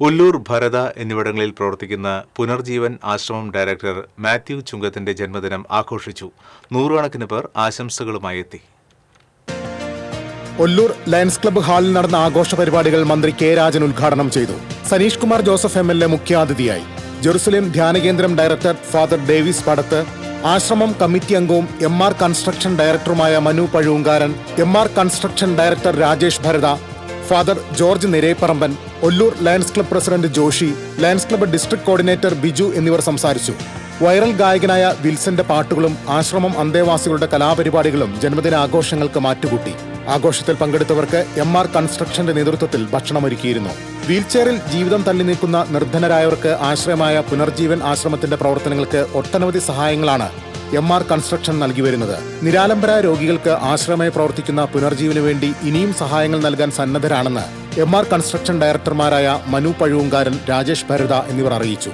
ഉള്ളൂർ ഭരത എന്നിവിടങ്ങളിൽ പ്രവർത്തിക്കുന്ന പുനർജീവൻ ആശ്രമം ഡയറക്ടർ മാത്യു ചുങ്കത്തിന്റെ ജന്മദിനം ആഘോഷിച്ചു. നൂറുകണക്കിന് പേർ ആശംസകളുമായി എത്തി. ഒല്ലൂർ ലയൺസ് ക്ലബ്ബ് ഹാളിൽ നടന്ന ആഘോഷ പരിപാടികൾ മന്ത്രി കെ രാജൻ ഉദ്ഘാടനം ചെയ്തു. Saneesh Kumar Joseph M L A മുഖ്യാതിഥിയായി. ജെറുസലേം ധ്യാനകേന്ദ്രം ഡയറക്ടർ ഫാദർ ഡേവിസ് പടത്ത് ആശ്രമം കമ്മിറ്റി അംഗവും എം ആർ കൺസ്ട്രക്ഷൻ ഡയറക്ടറുമായ Manu Pazhuvunkaran M R construction director Rajesh Bharatha father George Nirepparamban Ollur lions club president Joshi lions club district coordinator Biju എന്നിവർ സംസാരിച്ചു. Viral ഗായകനായ വിൽസന്റെ പാട്ടുകളും ആശ്രമം അന്തേവാസികളുടെ കലാപരിപാടികളും ജന്മദിന ആഘോഷങ്ങൾക്ക് മാറ്റുകൂട്ടി. ആഘോഷത്തിൽ പങ്കെടുത്തവർക്ക് എം ആർ കൺസ്ട്രക്ഷന്റെ നേതൃത്വത്തിൽ ഭക്ഷണമൊരുക്കിയിരുന്നു. വീൽചെയറിൽ ജീവിതം തള്ളി നീക്കുന്ന നിർധനരായവർക്ക് ആശ്രയമായ പുനർജീവൻ ആശ്രമത്തിന്റെ പ്രവർത്തനങ്ങൾക്ക് ഒട്ടനവധി സഹായങ്ങളാണ് എം ആർ കൺസ്ട്രക്ഷൻ നൽകി വരുന്നത്. നിരാലംബര രോഗികൾക്ക് ആശ്രമമായി പ്രവർത്തിക്കുന്ന പുനർജീവന വേണ്ടി ഇനിയും സഹായങ്ങൾ നൽകാൻ സന്നദ്ധരാണെന്ന് എം ആർ കൺസ്ട്രക്ഷൻ ഡയറക്ടർമാരായ മനു പഴുവുംകാരൻ രാജേഷ് ഭരത എന്നിവർ അറിയിച്ചു.